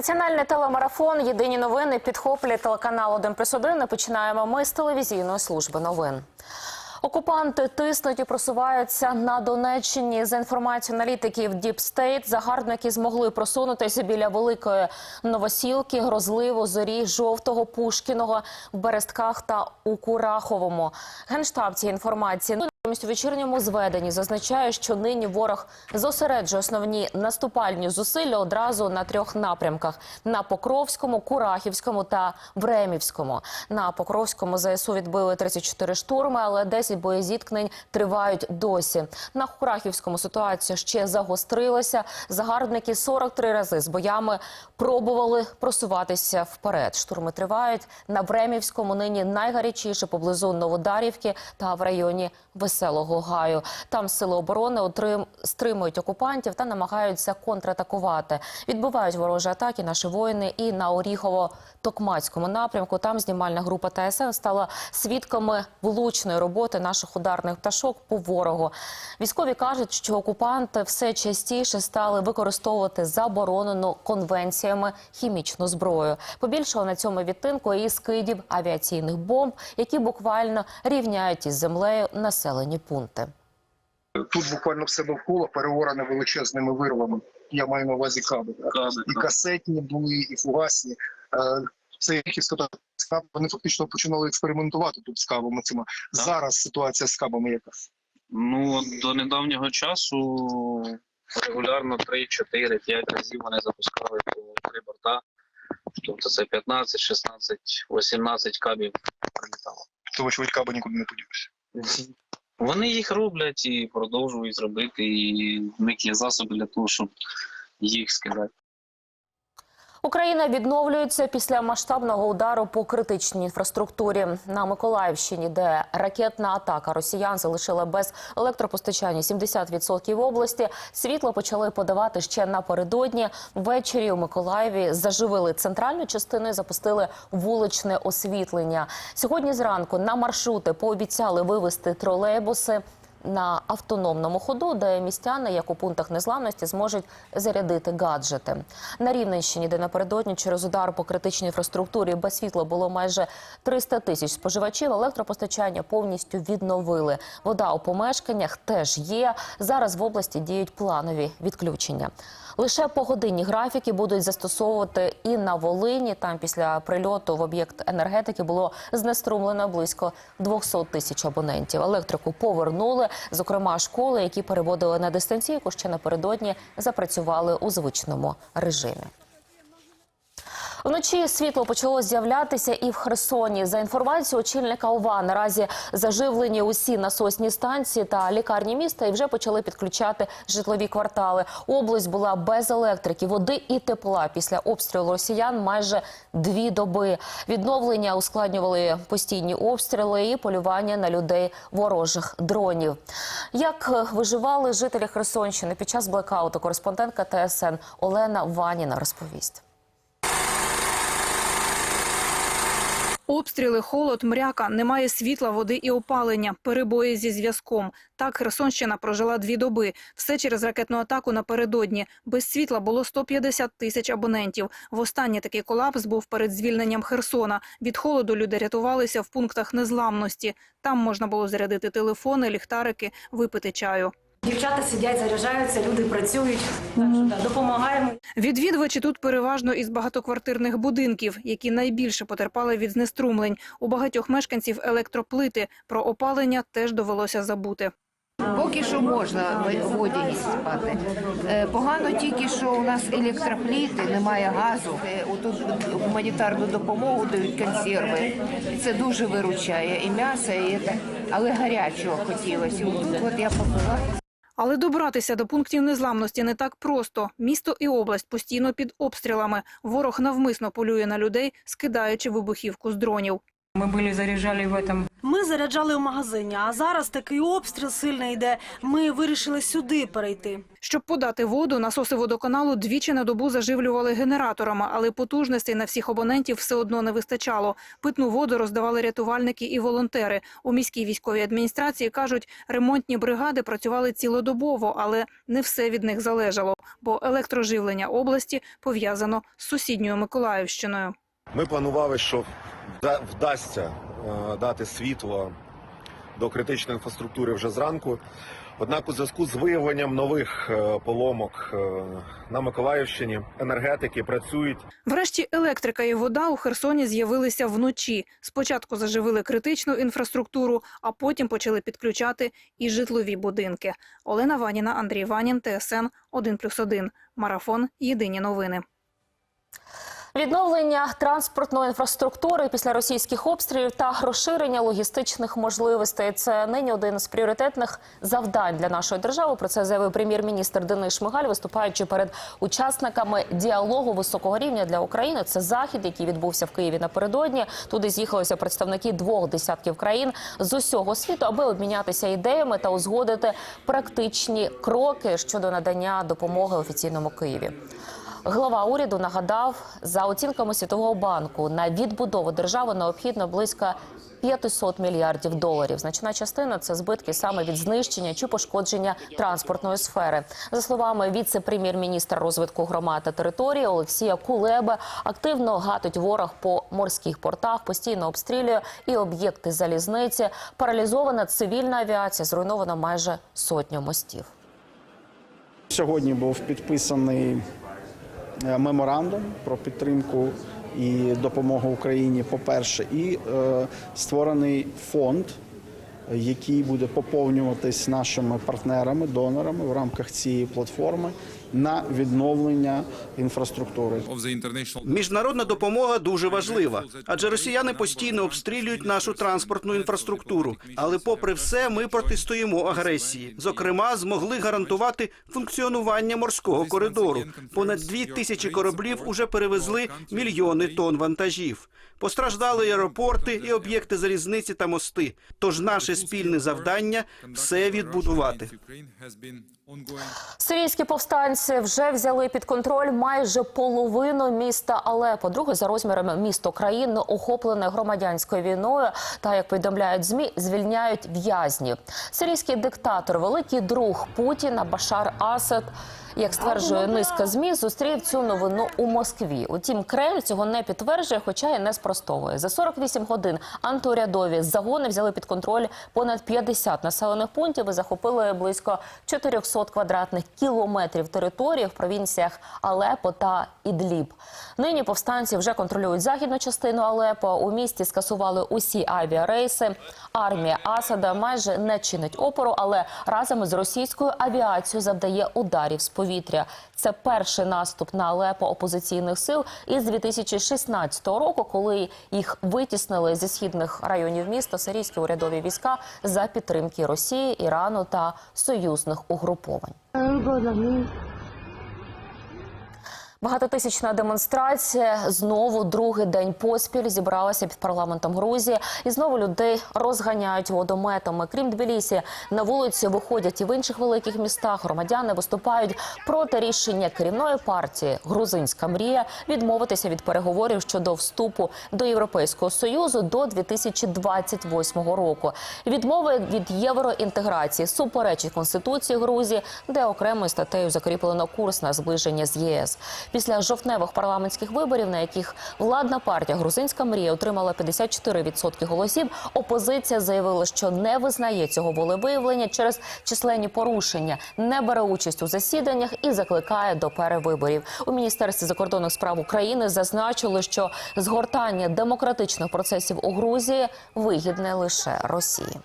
Національний телемарафон Єдині новини підхоплює телеканал 1 плюс 1. Починаємо ми з телевізійної служби новин. Окупанти тиснуть і просуваються на Донеччині. За інформацією аналітиків State, загарбники змогли просунутися біля великої новосілки, грозливо, зорі, жовтого, пушкіного в Берестках та у Кураховому. Генштаб цієї інформації у вечірньому зведенні зазначає, що нині ворог зосереджує основні наступальні зусилля одразу на трьох напрямках: на Покровському, Курахівському та Времівському. На Покровському ЗСУ відбили 34 штурми, але 10 боєзіткнень тривають досі. На Курахівському ситуація ще загострилася. Загарбники 43 рази з боями пробували просуватися вперед. Штурми тривають на Времівському. Нині найгарячіше поблизу Новодарівки та в районі Веселого Гаю. Там сили оборони отрим... стримують окупантів та намагаються контратакувати. Відбивають ворожі атаки наші воїни і на Оріхово-Токмацькому напрямку. Там знімальна група ТСН стала свідками влучної роботи наших ударних пташок по ворогу. Військові кажуть, що окупанти все частіше стали використовувати заборонену конвенціями хімічну зброю. Побільшало на цьому відтинку і скидів авіаційних бомб, які буквально рівняють із землею населені пункти. Тут буквально все довкола переоране величезними вирвами. Я маю на увазі каби. І касетні були, і фугасні. Е, Це якісь скаби, вони фактично починали експериментувати тут з кабами цими. Зараз ситуація з кабами яка? Ну, до недавнього часу регулярно 3, 4, 5 разів вони запускали по три борта. Тобто це 15, 16, 18 кабів прилітало. То вочевидь каби нікуди не поділися. Вони їх роблять і продовжують зробити, і в них є засоби для того, щоб їх скидати. Україна відновлюється після масштабного удару по критичній інфраструктурі на Миколаївщині, де ракетна атака росіян залишила без електропостачання 70% області. Світло почали подавати ще напередодні. Ввечері у Миколаєві заживили центральну частину і запустили вуличне освітлення. Сьогодні зранку на маршрути пообіцяли вивести тролейбуси на автономному ходу, де містяни, як у пунктах незламності, зможуть зарядити гаджети. На Рівненщині, де напередодні через удар по критичній інфраструктурі без світла було майже 300 тисяч споживачів, електропостачання повністю відновили. Вода у помешканнях теж є. Зараз в області діють планові відключення. Лише погодинні графіки будуть застосовувати і на Волині. Там після прильоту в об'єкт енергетики було знеструмлено близько 200 тисяч абонентів. Електрику повернули. Зокрема, школи, які переводили на дистанційку, ще напередодні запрацювали у звичному режимі. Вночі світло почало з'являтися і в Херсоні. За інформацією очільника ОВА, наразі заживлені усі насосні станції та лікарні міста і вже почали підключати житлові квартали. Область була без електрики, води і тепла після обстрілу росіян майже дві доби. Відновлення ускладнювали постійні обстріли і полювання на людей ворожих дронів. Як виживали жителі Херсонщини під час блекауту, кореспондентка ТСН Олена Ваніна розповість. Обстріли, холод, мряка, немає світла, води і опалення, перебої зі зв'язком. Так Херсонщина прожила дві доби. Все через ракетну атаку напередодні. Без світла було 150 тисяч абонентів. Востаннє такий колапс був перед звільненням Херсона. Від холоду люди рятувалися в пунктах незламності. Там можна було зарядити телефони, ліхтарики, випити чаю. Дівчата сидять, заряджаються, люди працюють. Так що да, допомагаємо. Відвідувачі тут переважно із багатоквартирних будинків, які найбільше потерпали від знеструмлень. У багатьох мешканців електроплити. Про опалення теж довелося забути. Поки що можна в воді спати. Е, Погано тільки, що у нас електропліти, немає газу. Е, Отут гуманітарну допомогу дають консерви. Це дуже виручає і м'ясо, і це. але гарячого хотілося. Тут от я попила. Але добратися до пунктів незламності не так просто. Місто і область постійно під обстрілами. Ворог навмисно полює на людей, скидаючи вибухівку з дронів. Ми були заряджали в этом. Заряджали в магазині, а зараз такий обстріл сильний йде. Ми вирішили сюди перейти. Щоб подати воду, насоси водоканалу двічі на добу заживлювали генераторами, але потужностей на всіх абонентів все одно не вистачало. Питну воду роздавали рятувальники і волонтери. У міській військовій адміністрації кажуть, ремонтні бригади працювали цілодобово, але не все від них залежало, бо електроживлення області пов'язано з сусідньою Миколаївщиною. Ми планували, що вда- вдасться дати світло до критичної інфраструктури вже зранку. Однак, у зв'язку з виявленням нових е, поломок е, на Миколаївщині енергетики працюють Врешті електрика і вода у Херсоні з'явилися вночі. Спочатку заживили критичну інфраструктуру, а потім почали підключати і житлові будинки. Олена Ваніна, Андрій Ванін, ТСН 1+,1. Марафон. Єдині новини. Відновлення транспортної інфраструктури після російських обстрілів та розширення логістичних можливостей це нині один з пріоритетних завдань для нашої держави. Про це заявив прем'єр-міністр Денис Шмигаль, виступаючи перед учасниками діалогу високого рівня для України. Це захід, який відбувся в Києві напередодні. Туди з'їхалися представники двох десятків країн з усього світу, аби обмінятися ідеями та узгодити практичні кроки щодо надання допомоги офіційному Києві. Глава уряду нагадав, за оцінками Світового банку на відбудову держави необхідно близько 500 мільярдів доларів. Значна частина це збитки саме від знищення чи пошкодження транспортної сфери. За словами віце-прем'єр-міністра розвитку громад та території Олексія Кулеби, активно гатить ворог по морських портах, постійно обстрілює і об'єкти залізниці. Паралізована цивільна авіація, зруйновано майже сотню мостів. Сьогодні був підписаний меморандум про підтримку і допомогу Україні, по-перше, і е, створений фонд, е, який буде поповнюватись нашими партнерами, донорами в рамках цієї платформи на відновлення інфраструктури. Міжнародна допомога дуже важлива, адже росіяни постійно обстрілюють нашу транспортну інфраструктуру. Але, попри все, ми протистоїмо агресії. Зокрема, змогли гарантувати функціонування морського коридору. Понад дві тисячі кораблів уже перевезли мільйони тонн вантажів. Постраждали аеропорти і об'єкти залізниці та мости. Тож наше спільне завдання все відбудувати. Сирійські повстанці вже взяли під контроль майже половину міста Алепо. Друге за розмірами місто країни охоплене громадянською війною. Та як повідомляють змі, звільняють в'язнів. Сирійський диктатор, великий друг Путіна Башар Асад. Як стверджує низка змі, зустрів цю новину у Москві. Утім, Кремль цього не підтверджує, хоча й не спростовує. За 48 годин антиурядові загони взяли під контроль понад 50 населених пунктів і захопили близько 400 квадратних кілометрів території в провінціях Алепо та Ідліб. Нині повстанці вже контролюють західну частину Алепо. У місті скасували усі авіарейси. Армія Асада майже не чинить опору, але разом із російською авіацією завдає ударів з повітря. Це перший наступ на Алепо опозиційних сил із 2016 року, коли їх витіснили зі східних районів міста сирійські урядові війська за підтримки Росії, Ірану та союзних угруповань. Багатотисячна демонстрація знову другий день поспіль зібралася під парламентом Грузії, і знову людей розганяють водометами. Крім Тбілісі, на вулиці виходять і в інших великих містах. Громадяни виступають проти рішення керівної партії Грузинська мрія відмовитися від переговорів щодо вступу до Європейського союзу до 2028 року. Відмови від євроінтеграції суперечить конституції Грузії, де окремою статтею закріплено курс на зближення з ЄС. Після жовтневих парламентських виборів, на яких владна партія Грузинська мрія отримала 54% голосів, опозиція заявила, що не визнає цього волевиявлення через численні порушення, не бере участь у засіданнях і закликає до перевиборів. У міністерстві закордонних справ України зазначили, що згортання демократичних процесів у Грузії вигідне лише Росії.